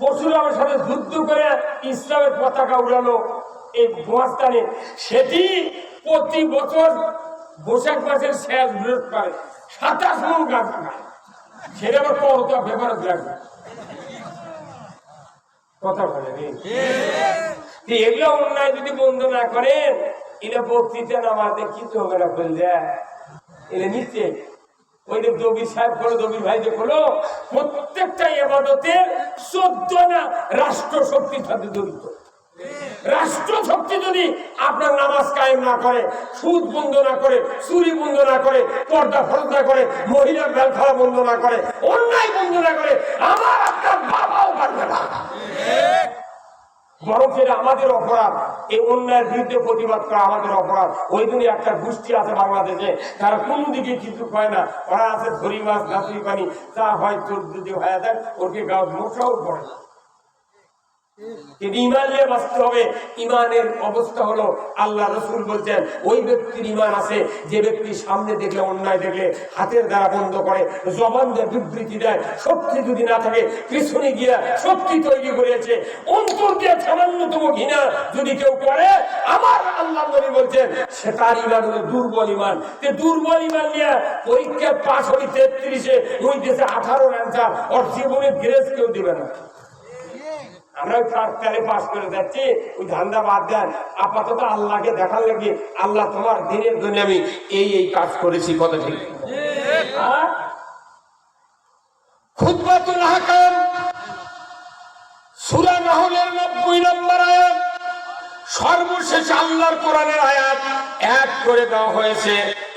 পরশুরামের সাথে যুদ্ধ করে ইসলামের পতাকা উড়ালো। এই মহাস্থানে সেটি প্রতি বছর বৈশাখ মাসের শেষ বৃহস্পতি সাতাশ মন গাছ সেটা আবার কত ব্যাপার লাগবে কথা বলে এগুলো অন্যায় যদি বন্ধ না করেন এটা বক্তৃতা নামাতে কিছু হবে না বললে এটা নিচ্ছে ওই যে চোদ্দ না রাষ্ট্র শক্তির সাথে জড়িত। রাষ্ট্র শক্তি যদি আপনার নামাজ কায়েম না করে, সুদ বন্ধ না করে, চুরি বন্ধ না করে, পর্দা ফরদ না করে, মহিলার খাওয়া বন্ধ না করে, অন্যায় বন্ধ না করে আমার আপনার বাবাও পারবে না। সেটা আমাদের অপরাধ এই অন্যায়ের বিরুদ্ধে প্রতিবাদ করা আমাদের অপরাধ। ওই জন্য একটা গোষ্ঠী আছে বাংলাদেশে, তারা কোন দিকে কিছু হয় না। ওরা আছে ধরি মাছ নাচুরি পানি তা হয় যদি হয়ে যায় ওকে গাছ মোটাও পড়ে না। বাঁচতে হবে। ইমানের অবস্থা হলো আল্লাহ রসুল বলছেন, ওই ব্যক্তির ইমান আছে, যে ব্যক্তি সামনে দেখলে, অন্যায় দেখলে, হাতের দ্বারা বন্ধ করে, জবান বিবৃতি দেয় শক্তি যদি না থাকে গিয়া শক্তি তৈরি করেছে, অন্তর দিয়ে সামান্যতম ঘৃণা যদি কেউ করে, আমার আল্লাহ নবী বলছেন, সে তার ইমান হলো দুর্বল ইমান দুর্বল ইমান নিয়ে পরীক্ষায় পাশ হলি তেত্রিশে ওই দেশে আঠারো অ্যান্সার ওর জীবনে গ্রেস কেউ দিবে না। আমরা পাশ করে যাচ্ছি, ওই ধান্দা বাদ দেন। আপাতত আল্লাহকে দেখার লাগে, আল্লাহ তোমার দিনের জন্য আমি এই এই কাজ করেছি কত ঠিক? হ্যাঁ? খুতবাতুল হাকাম সুরা নাহলের 90 নম্বর আয়াত। সর্বশেষ আল্লাহর কোরআনের আয়াত এক করে দেওয়া হয়েছে,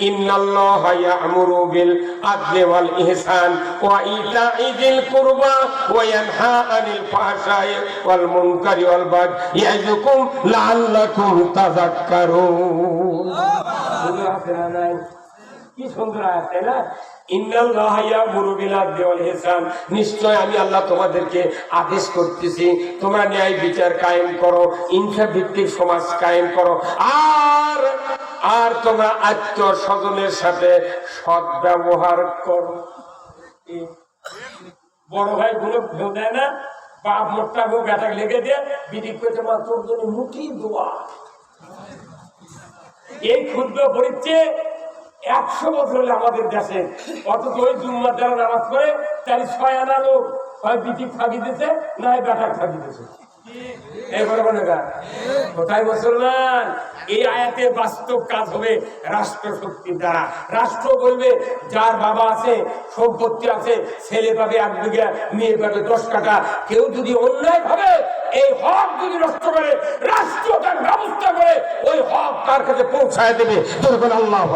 ইন্নাল্লাহা ইয়া'মুরু বিল আদলি ওয়াল ইহসান ওয়া কুরবা ওয়া ইয়ানহা আনিল ফাহশাই ওয়াল মুনকারি ওয়াল বাগই ইয়া'যুকুম লাআল্লাকুম তাযাক্কারুন? কি তোমরা করো করো। তোমরা স্বজনের সাথে সৎ ব্যবহার করো বড় ভাই গুলো দেয় না, বাপ মোটটা বউ বেটা লেগে দিয়ে বিধি করতে মা তোর জন্য মুঠি দোয়া। এই ক্ষুদ্র পরিচ্ছে একশো বছর হলে আমাদের দেশে। অথচ ওই জুম্মার যারা নামাজ পড়ে তার ছয় আনা লোক। হয় বিটি ফাঁকি দিতে না হয় বেটার ফাঁকি দিতে মুসলমান? এই আয়াতে বাস্তব কাজ হবে রাষ্ট্র শক্তির দ্বারা। রাষ্ট্র বলবে, যার বাবা আছে, সম্পত্তি আছে, ছেলে পাবে এক বিঘা, মেয়ে পাবে দশ কাটা কেউ যদি অন্যায় ভাবে এই হক যদি নষ্ট করে রাষ্ট্র তার ব্যবস্থা করে, ওই হক তার কাছে পৌঁছায় দেবে? আল্লাহু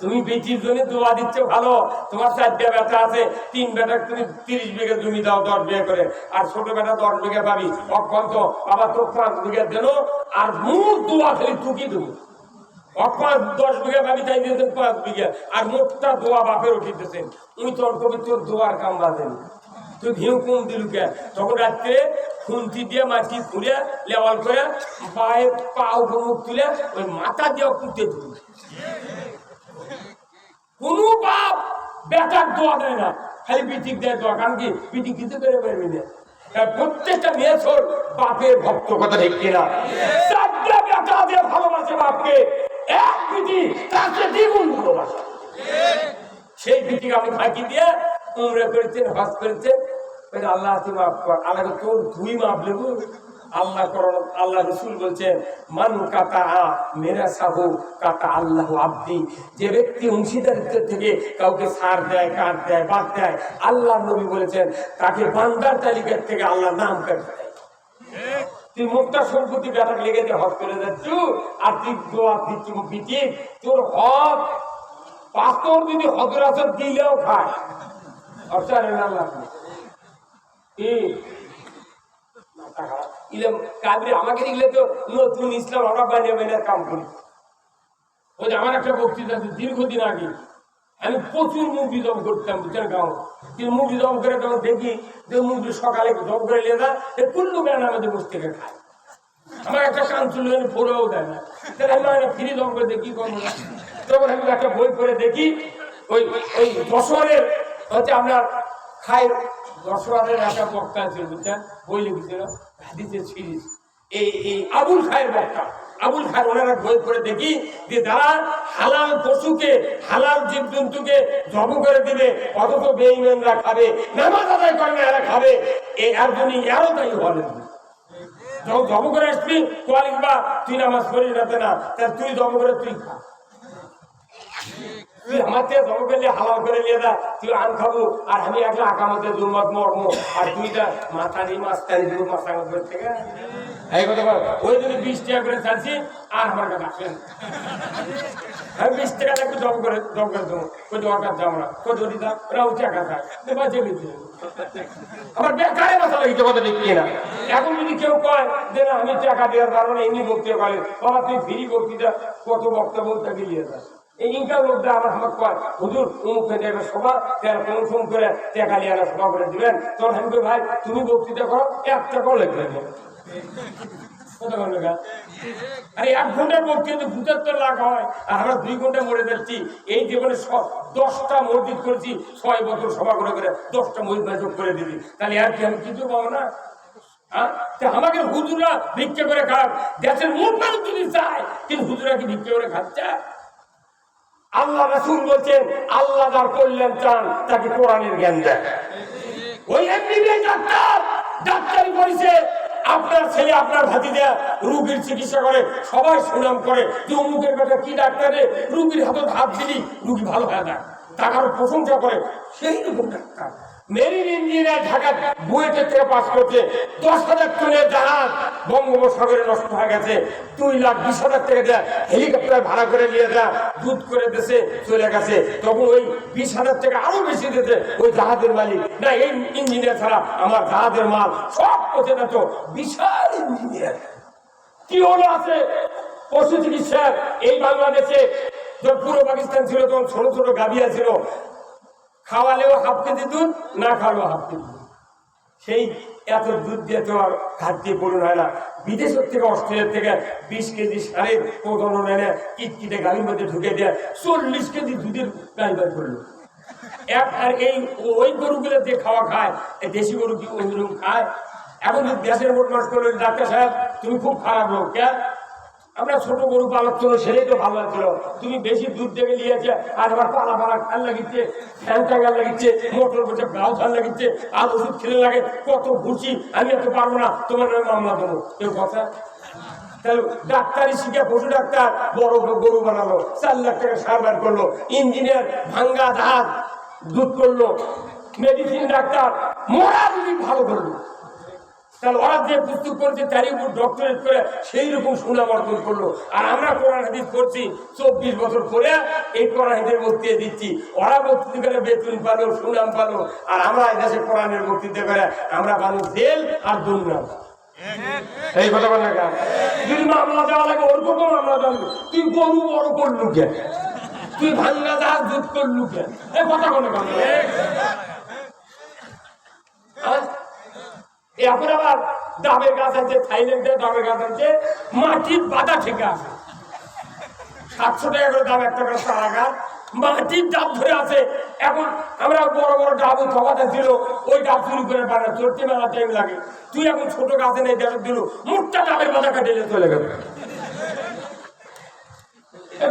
তুমি বেটির জন্য দোয়া দিচ্ছ, ভালো। তোমার চারটা বেটা আছে, তিন বেটা তুমি তিরিশ বিঘা জমি দাও, দশ বিঘা করে। আর ছোট বেটা দশ বিঘা পাবি। অক্ষণ তো আবার তোর পাঁচ বিঘা দেন, আর মূল দোয়া খালি টুকি দেবো। অক্ষণ দশ বিঘা পাবি, তাই দিয়েছেন পাঁচ বিঘা। আর মোটটা দোয়া বাপের উঠিতেছেন উনি তোর কবি তোর দোয়ার কাম বাঁধেন তুই ঘিউ কুম দিলু কে? তখন রাত্রে খুন্তি দিয়ে মাটি খুঁড়ে লেওয়াল করে পায়ে পা উপর মুখ তুলে ওই মাথা দিয়ে কুটে দিল। কোন বাপ বেটার দোয়া দেয় না। খালি পিঠিক দেয় দোয়া। কারণ কি? পিঠি কিছু করে পারবি না। প্রত্যেকটা মেয়ে ছোট বাপের ভক্ত। কথা ঠিক কিনা? চারটা বেটা দিয়ে ভালোবাসে বাপকে, এক পিঠি তাকে দ্বিগুণ ভালোবাসে। সেই পিঠিকে আমি ফাঁকি দিয়ে উমরে করেছেন, হজ করেছেন। আল্লাহ তুমি মাফ কর। আল্লাহ তোর দুই মাপ লেবু। আল্লাহ করণ আল্লাহ রসুল বলছেন, মান কাতা মেরা সাহু কাতা আল্লাহ আব্দি। যে ব্যক্তি অংশীদারিত্ব থেকে কাউকে সার দেয়, কাট দেয়, বাদ দেয় আল্লাহ নবী বলেছেন, তাকে বান্দার তালিকার থেকে আল্লাহ নাম কাটতে দেয়। তুই মুখটা সম্পত্তি ব্যাপার লেগে দিয়ে হক করে যাচ্ছ আর তুই দোয়া দিচ্ছ পিটি তোর হক পাথর যদি হজর আসর দিলেও খায় আমাকে দেখলে তো নতুন ইসলাম আমরা বানিয়ে বানিয়ে কাম করি। ওই যে আমার একটা বক্তৃতা আছে, দীর্ঘদিন আগে। আমি প্রচুর মুভি জব করতাম, বুঝছেন গাঁও কিন্তু মুভি জব করে তখন দেখি যে মুভি সকালে জব করে নিয়ে যায় কুল্লু জ্ঞান আমাদের বসে থেকে খায়। আমার একটা কান চুল পড়েও দেয় না। তাহলে আমি একটা ফ্রি জব করে দেখি না? তখন আমি একটা বই করে দেখি, ওই ওই বছরের হচ্ছে আমরা খাই দশরাদের একটা বক্তা আছে, বুঝছেন? বই লিখেছিল, হাদিসের সিরিজ। এই এই আবুল খায়ের বক্তা। আবুল খায়ের ওনারা বই করে দেখি যে যারা হালাল পশুকে, হালাল জীব জন্তুকে জব করে দিবে, অথচ বেইমেনরা খাবে, নামাজ আদায় করে না, এরা খাবে। এই জন্য এরও তাই বলেন যখন জব করে আসবি কোয়ালিক বা, তুই নামাজ রাতে না, তুই জব করে তুই খা। তুই আমার থেকে জব করলে, হালাল করে নিয়ে যা, তুই আন খাব, আর আমি একলা আকামতে দুর্মত মর্ম আর তুই যা, মাথা নিয়ে মাছ টানি দিব, মাছ আমার করে থেকে। এই কথা বল, ওই বিশ টাকা করে চাচ্ছি আর আমার কাছে আসেন আমি বিশ টাকা একটু করে করে দেবো। দরকার যাব না কোথাও দিতাম ওরাও টাকা খায়। বাঁচিয়ে দিতে আমার বেকারে মাথা লাগিতে কথা কিনা। এখন যদি কেউ কয় যে না, আমি টাকা দেওয়ার কারণে এমনি বক্তৃতা করে বাবা, তুই ফ্রি বক্তৃতা, কত বক্তব্য তাকে দিয়ে দেয় এই আমার দুই ঘণ্টা মরে যাচ্ছি এই জীবনে দশটা মসজিদ করেছি, ছয় বছর সভা করে করে দশটা মসজিদ যোগ করে দিবি তাহলে আর কি আমি কিছু পাবো না? হ্যাঁ? আমাকে হুজুরা ভিক্ষা করে খাক। দেশের মুখ মানুষ যদি চায়, কিন্তু হুজুরা কি ভিক্ষা করে খাচ্ছে? আল্লাহ রাসুল বলছেন, আল্লাহ যার কল্যাণ চান, তাকে কোরআনের জ্ঞান দেয় ওই ডাক্তার, ডাক্তারি করেছে। আপনার ছেলে, আপনার ভাতিজা রুগীর চিকিৎসা করে, সবাই সুনাম করে। যে অমুকের বেটা কি ডাক্তারে রুগীর হাতে হাত দিলি, রুগী ভালো হয় না। টাকার প্রশংসা করে, সেই রকম ডাক্তার। মেরিন ইঞ্জিনিয়ার ঢাকা বুয়েটের থেকে করছে। দশ হাজার টনের জাহাজ বঙ্গোপসাগরে নষ্ট হয়ে গেছে। দুই লাখ বিশ হাজার টাকা দেয় হেলিকপ্টার ভাড়া করে নিয়ে যা দুধ করে দেশে চলে গেছে। তখন ওই বিশ হাজার টাকা আরও বেশি দিতে ওই জাহাজের মালিক। না, এই ইঞ্জিনিয়ার ছাড়া আমার জাহাজের মাল সব পচে না তো। বিশাল ইঞ্জিনিয়ার। কি হলো আছে? পশু চিকিৎসা এই বাংলাদেশে যখন পুরো পাকিস্তান ছিল, তখন ছোট ছোট গাভিয়া ছিল খাওয়ালেও হাফ কেজি দুধ, না খাওয়ালেও হাফ কেজি দুধ। সেই এত দুধ দিয়ে তো আর দিয়ে পূরণ হয় না। বিদেশের থেকে, অস্ট্রেলিয়ার থেকে বিশ কেজি সারের প্রজনন এনে কিটকিটে গাড়ির মধ্যে ঢুকে দেয় চল্লিশ কেজি দুধের বার করল। এক আর এই ওই গরুগুলো যে খাওয়া খায়, এই দেশি গরু কি ওই খায়? এখন যদি দেশের মোট মাস করল ডাক্তার সাহেব, তুমি খুব খারাপ লোক কে আমরা ছোট গরু পালক ছিল সেটাই তো ভালো ছিল। তুমি বেশি দুধ দেখে নিয়েছে, আর আবার পালা পালা খাল লাগিচ্ছে, ফ্যান টাঙ্গাল লাগিচ্ছে, মোটর বসে গাও খাল লাগিচ্ছে, আর ওষুধ খেলে লাগে, কত ঘুরছি, আমি এত পারব না, তোমার নামে মামলা দেবো। কেউ কথা? তাহলে ডাক্তারি শিখে পশু ডাক্তার, বড় গরু বানালো, চার লাখ টাকা সার বার করল, ইঞ্জিনিয়ার ভাঙ্গা ধাত দুধ করল মেডিসিন ডাক্তার, মরা ভালো করল। তাহলে ওরা যে পুস্তক করেছে তারই উপর ডক্টরেট করে সেই রকম সুনাম অর্জন করল। আর আমরা কোরআন হাদিস করছি চব্বিশ বছর পরে এই কোরআন হাদিসের বক্তৃতা দিচ্ছি। ওরা বক্তৃতা করে বেতন পালো, সুনাম পালো, আর আমরা এই কোরআনের বক্তৃতা করে আমরা পালো জেল আর দুর্নাম। এই কথা বল? যদি মামলা তুই গরু বড় করলু কেন? তুই ভাঙ্গা জাহাজ দুধ করলু কেন? এই কথা বলে কেন? এখন আবার ডাবের গাছ আছে, থাইল্যান্ডে ডাবের গাছ আছে, মাটির বাধা ঠিক আছে। সাতশো টাকা করে দাম, একটা করে চারা গাছ মাটির ডাব ধরে আছে। এখন আমরা বড় বড় ডাব থবাতে ছিল ওই ডাব শুরু করে বানা চড়তে মেলা টাইম লাগে। তুই এখন ছোট গাছে নেই দেখ দিল মুখটা ডাবের বাধা কাটিয়ে চলে গেল।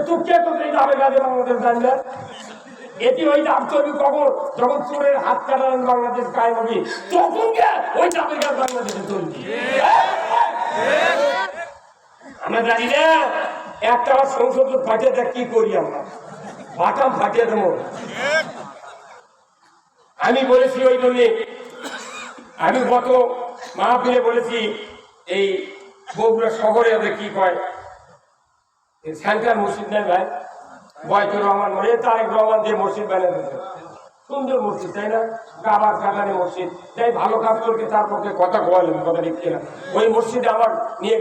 তুই কে তো এই ডাবের গাছে বাংলাদেশ জানবে এটি ওই ডাব চলবি কখন যখন চোরের হাত কাটালেন বাংলাদেশ কায়ে হবে তখন ওই ডাবের গাছ বাংলাদেশে চলবি আমরা জানি না, একটা সংসদ ফাটিয়ে কি করি আমরা? বাটাম ফাটিয়ে দেবো। আমি বলেছি ওই জন্য, আমি গত মাহফিলে বলেছি, এই বগুড়া শহরে কি কয়? সেন্টার মসজিদ নেই ভাই? মসজিদ সুন্দর মসজিদ, তাই না? মসজিদ। তাই ভালো কথা কিনা। ওই মসজিদে আমার নিয়ে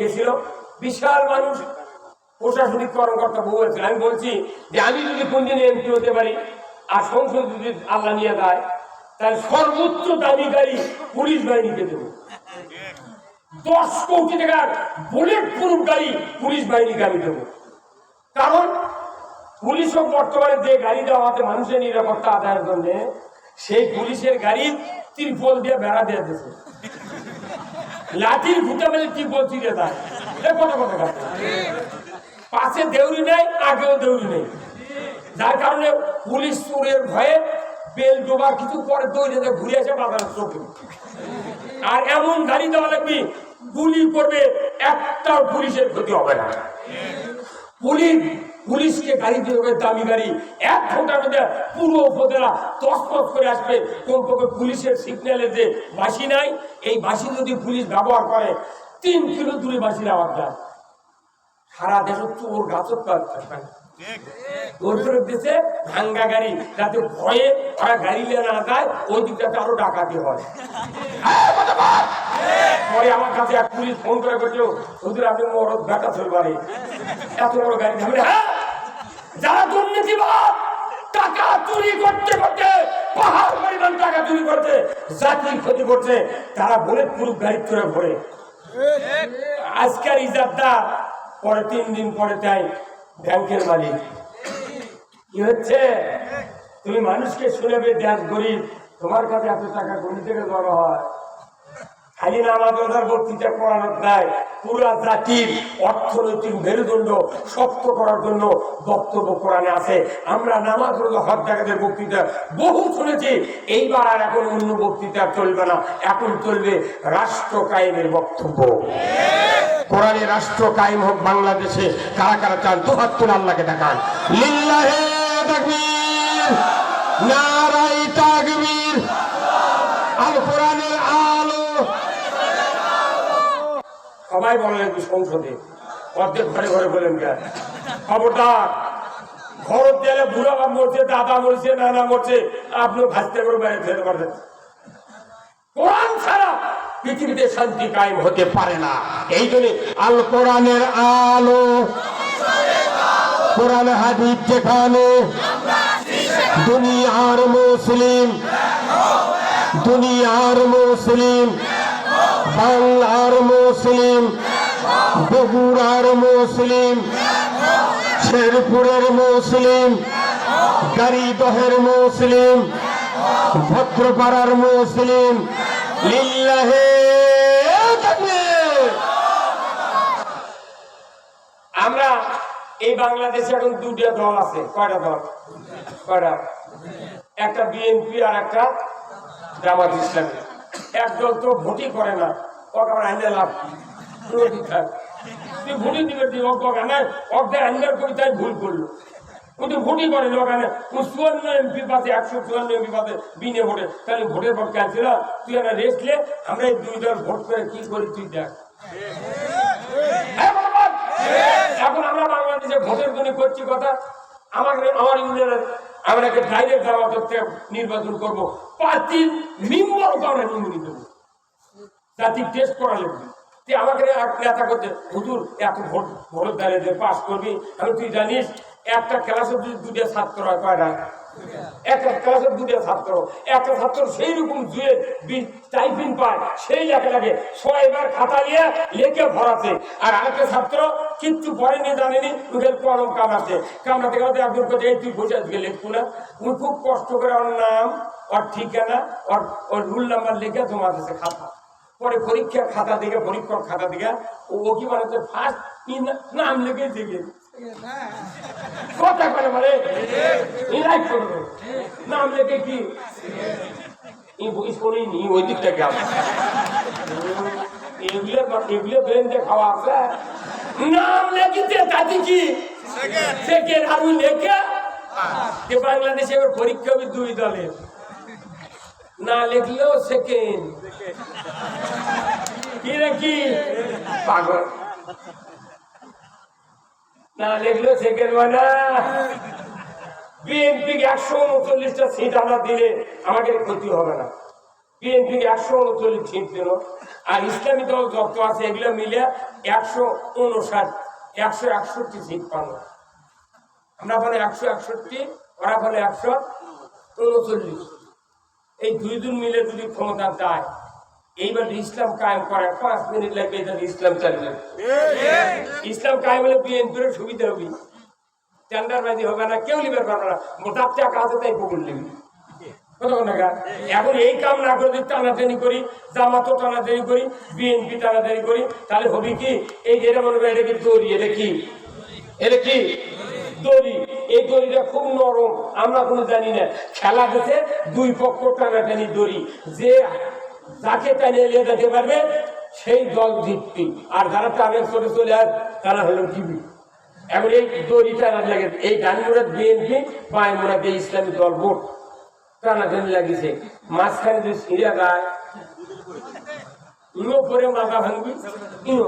বিশাল মানুষ, প্রশাসনিক কর্মকর্তা বলেছিল আমি বলছি যে আমি যদি কোন কোনদিন এমপি হতে পারি আর সংসদ যদি আল্লাহ নিয়ে দেয়, তাহলে সর্বোচ্চ গাড়ি পুলিশ বাহিনীকে দেবো। দশ কোটি টাকার বুলেট প্রুফ গাড়ি পুলিশ বাহিনীকে আমি দেবো। কারণ পুলিশও বর্তমানে যে গাড়ি দেওয়া মানুষের নিরাপত্তা আদায়ের জন্য, সেই পুলিশের গাড়ি ত্রিপল দিয়ে বেড়া দিয়ে দিয়েছে। লাঠির ফুটে মেলে ত্রিপল চিরে দেয়। কত কত পাশে দেউরি নেই, আগেও দেউরি নেই। যার কারণে পুলিশ চোরের ভয়ে বেল ডোবা কিছু পরে দৌড়ে দিয়ে ঘুরে আসে বাজারের চোখে। আর এমন গাড়ি দেওয়া লাগবে, গুলি করবে একটাও পুলিশের ক্ষতি হবে না। পুলিশ পুলিশকে গাড়ি দিয়ে দেবে দামি গাড়ি, এক ঘণ্টার মধ্যে পুরো উপজেলা তসতস করে আসবে। কমপক্ষে পুলিশের সিগন্যালের যে বাসি নাই, এই বাসি যদি পুলিশ ব্যবহার করে, তিন কিলো দূরে বাসির আওয়াজ যায়। সারা দেশে পায় ওর করে দিয়েছে, ভাঙ্গা গাড়ি, যাতে ভয়ে ওরা গাড়ি নিয়ে না যায়, ওই দিকটাতে আরও ডাকাতি হয়। পরে আমার কাছে এক পুলিশ ফোন করে বলছো হুজুর, আপনি মরদ বেটা চলবারে এত বড় গাড়ি থাকবে হ্যাঁ যারা দুর্নীতিবাদ, টাকা চুরি করতে করতে, পাহাড় পরিমাণ টাকা চুরি করছে জাতির ক্ষতি করছে, তারা বলে পুরো গাড়ি ভরে আজকের ইজারদার পরে তিন দিন পরে তাই ব্যাংকের মালিক। কি হচ্ছে? তুমি মানুষকে শুনেবে দেশ গরিব, তোমার কাছে এত টাকা গণি থেকে জড়ো হয়? খালি পুরা জাতির অর্থনৈতিক মেরুদণ্ড শক্ত করার জন্য বক্তব্য কোরআনে আছে। আমরা নামাজ বক্তৃতা বহু শুনেছি, এইবার আর এখন অন্য বক্তৃতা চলবে না। এখন চলবে রাষ্ট্র কায়েমের বক্তব্য। কোরআনে রাষ্ট্র কায়েম হোক বাংলাদেশে, কারা কারা চান, দুহাত তুলে আল্লাহকে দেখান। লিল্লাহে নারাই তাকবীর আল কোরআনের আলো সবাই বলেন সংসদে। অর্ধেক ঘরে ঘরে বলেন কেন খবরদার, ঘর দিলে বুড়া বাপ মরছে, দাদা মরছে, নানা মরছে, আপনিও ভাসতে করে বাইরে ফেলতে কোরআন ছাড়া পৃথিবীতে শান্তি কায়েম হতে পারে না। এই জন্য আল কোরআনের আলো, কোরআন হাদিস যেখানে, দুনিয়ার মুসলিম দুনিয়ার মুসলিম বাংলার মুসলিম, বগুড়ার মুসলিম, শেরপুরের মুসলিম, গরিবহের মুসলিম, ভদ্রপাড়ার মুসলিম, লিল্লাহে আমরা এই বাংলাদেশে এখন দুটো দল আছে। কয়টা দল? কয়টা? একটা বিএনপি আর একটা জামাত ইসলামী। এক দল তো ভোটই করে না, ওকে আমার লাভ। তুই ভোটই দিবে তুই ওখানে আইনের কবিতায় ভুল করল। ভোটই করে ওখানে। চুয়ান্ন এমপি পাতে, একশো চুয়ান্ন এমপি পাতে বিনে ভোটে। তাহলে ভোটের পক্ষে আছে না? তুই একটা রেস্ট লে আমরা এই দুই দল ভোট করে কি করি তুই দেখ। হ্যাঁ। এখন আমরা বাংলাদেশে ভোটের জন্য করছি কথা। আমাকে, আমার ইউনিয়নের আমরা একটা ডাইরেক্ট দাওয়া করতে নির্বাচন করব। পার্টি মেম্বারকে কারণে নমিনি দেব জাতির টেস্ট করা লাগবে। তুই আমাকে নেতা করতে, হুজুর, এত ভোট ভোট দাঁড়িয়ে পাস করবি, আমি তুই জানিস, একটা ক্লাসে যদি দুটো ছাত্র হয় কয়টা? একটা ক্লাসে দুটো ছাত্র, একটা ছাত্র সেই রকম জুয়ে টাইপিং পায়, সেই লাগে ছয়বার খাতা নিয়ে লেখে ভরাতে। আর আরেকটা ছাত্র কিচ্ছু পড়েনি, জানেনি কামড়াতে। একজন এই তুই আজকে লিখব না। তুমি খুব কষ্ট করে ওর নাম, ওর ঠিকানা, ওর ওর রুল নাম্বার লিখে তোমার কাছে খাতা। পরে পরীক্ষার খাতা দিকে, পরীক্ষার খাতা দিকে, ও কি মানে ফার্স্ট নাম লিখে দিকে কথা করে বলে। করবে। নাম লিখে কি? ওই দিকটা গেল। এগুলো এগুলো ব্রেন দিয়ে খাওয়া আছে। নাম লেখিতে তাতে কি? সেকেন্ড আর ওই লেখে? যে বাংলাদেশে এবার পরীক্ষা হবে দুই দলের না লিখলেও সেকেন্ড কি রে কি? পাগল। না লিখলেও সেকেন্ড মানে বিএনপি একশো উনচল্লিশটা সিট আমরা দিলে আমাদের ক্ষতি হবে না। বিএনপি একশো উনচল্লিশ সিট দিল। আর ইসলামী দল যত আছে, এগুলো মিলে একশো উনষাট, একশো একষট্টি সিট পাবো আমরা বলে একশো একষট্টি, ওরা বলে একশো উনচল্লিশ। এই দুই জন মিলে যদি ক্ষমতা দেয় এইবার ইসলাম কায়েম পাঁচ মিনিট লাগবে এটা ইসলাম ইসলাম কায়েম হলে বিএনপির সুবিধা হবে। টেন্ডারবাজি হবে না কেউ লিবার পারবে না। মোটার টাকা আছে তাই নেবে। এখন এই কাম না করে যদি টানাটানি করি জামাতো টানাটানি করি বিএনপি টানাটানি করি তাহলে হবে কি? এই যেটা মনে করি এটা কি দড়ি? এটা কি? এটা কি? দড়ি। এই দড়িটা খুব নরম আমরা কোনো জানি না। খেলা গেছে দুই পক্ষ টানাটানি দড়ি। যে যাকে টানিয়ে নিয়ে যেতে পারবে, সেই দল জিতবি। আর যারা টানে চলে চলে আর তারা হলো জিবি এখন এই দড়ি টানা লাগে, এই ডান মোড়া বিএনপি বাই মোড়া দিয়ে ইসলামী দল ভোট টানাটানি লাগিছে মাঝখানে যে সিঁড়া গায় ইনো করে মাথা ভাঙবি ইনো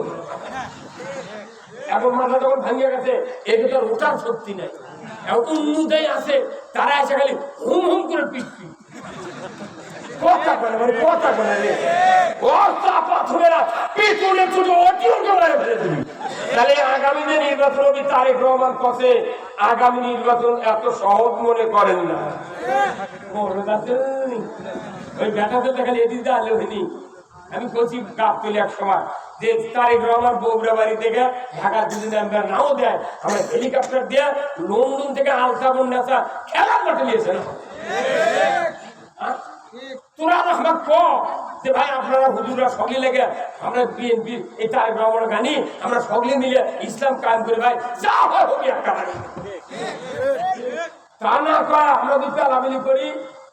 এখন মাথা যখন ভাঙিয়ে গেছে এতে তো ওঠার শক্তি নাই। এখন উন্নতাই আছে, তারা এসে খালি হুম হুম করে পিটপি কথা বলে মানে কথা বলে রে। ও চাপা ধরে না পিছনে ছোট অটি অটি ফেলে দিবি। তাহলে আগামী যে নির্বাচন হবে তারেক রহমান পথে আগামী নির্বাচন এত সহজ মনে করেন না। ওই ব্যাটাতে দেখালে এদিকে আলে হয়নি। আমি গাপ তুলি এক সময়। যে তারেক রহমান বগুড়া বাড়ি থেকে ঢাকার যদি আমরা নাও দেয় আমরা হেলিকপ্টার দিয়ে লন্ডন থেকে আলতাবন নেতা খেলার মাঠে নিয়েছে না? ক যে ভাই, আপনারা হুজুরা সকলে লেগে আমরা বিএনপি, এই তারেক গানি আমরা সকলে মিলে ইসলাম কায়েম করে ভাই। যা হয় একটা তা না আমরা করি।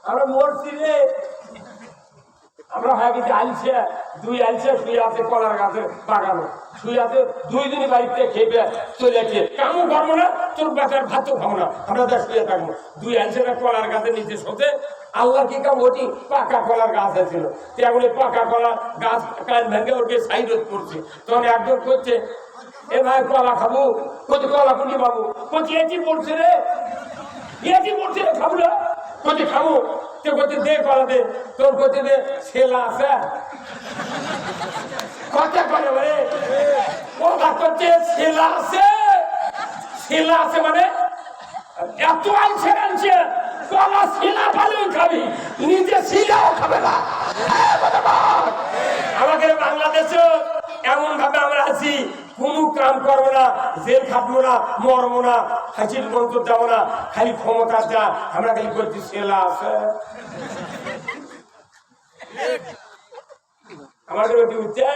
আমরা মরছি রে আমরা হয় আলছে দুই আলছে শুয়ে আছে কলার গাছে বাগানো। শুয়ে আছে, দুই দিনই বাড়িতে খেয়ে চলে যাচ্ছে কামও করব না? তোর বেটার ভাতও খাব না। আমরা যা শুয়ে থাকব। দুই আলছে কলার গাছের নিচে শোতে আল্লাহ কি কাম ওটি? পাকা কলার গাছ ছিল তেমন পাকা কলার গাছ কান ভেঙে ওকে সাইড করছে। তখন একজন করছে, এ ভাই কলা খাব? কত কলা কুটি বাবু কচি এটি পড়ছে রে। এটি পড়ছে রে, খাব না। কচি খাব। তো কচি দে কলা দে। তোর কচি দে ছেলা আছে। কথা করে বলে। কথা করছে ছেলা আছে? ছেলা আছে মানে? এত আনছে আনছে কলা ছেলা পালেও খাবি, নিজে ছিলাও খাবে না। আমাদের বাংলাদেশে এমন ভাবে আমরা আছি, কোন কাম করব না, জেল খাটবো না, মরবো না, হাসির বন্ধু যাব না, খালি ক্ষমতা যা, আমরা খালি করছি ছেলা আছে। আমাদের অতি উঠছে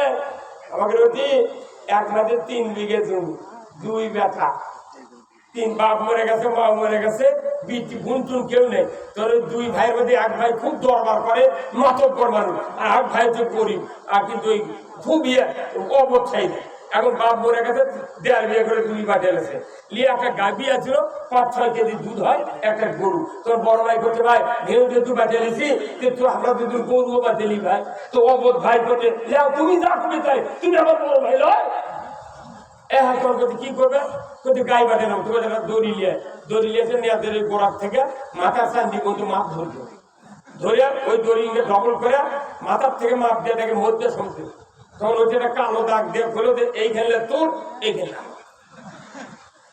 আমাদের অতি এক মাঝে তিন বিঘে জমি, দুই ব্যথা তিন বাপ মরে গেছে, মা মরে গেছে গুনটুন কেউ নেই। তোর দুই ভাইয়ের মধ্যে এক ভাই খুব দরবার করে মাতব্বর মানুষ আর এক ভাই তো গরিব। আর কিন্তু ওই খুব ইয়ে এখন বাপ মরে গেছে দেড় বিয়ে করে দুই বাটে গেছে লিয়ে একটা গাবি আছিল, পাঁচ ছয় কেজি দুধ হয়, একটা গরু। তোর বড় ভাই করছে ভাই ঘেউ যে দু বাটে লিছি কিন্তু আমরা যদি গরুও বাটে ভাই। তো অবোধ ভাই করছে যাও তুমি যা করবে তাই, তুমি আমার বড় ভাই লয়। এ কি করবে? কতি গাই দড়ি দড়ি গোড়ার থেকে মাথার ওই দড়ি ডবল করে মাথার থেকে মধ্যে তখন একটা কালো দাগ দিয়ে এই খেললে তোর, এই খেললে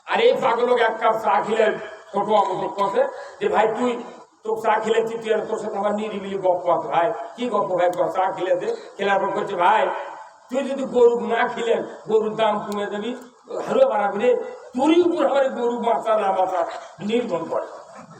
আর এই পাগলক এক কাপ চা খেলে ছোট কথা যে, ভাই, তুই তোর চা খেলেছি তুই তোর সাথে আমার নিরিবিলি গপ্প ভাই, কি গপ্প ভাই? চা খেলে দে খেলার পর করছে। ভাই তুই যদি গরু না খেলেন, গরুর দাম কমে দেবি হারুয়া বাড়াবি রে। তোরই উপর আমার গরু বাঁচা না বাঁচা নির্ভর করে।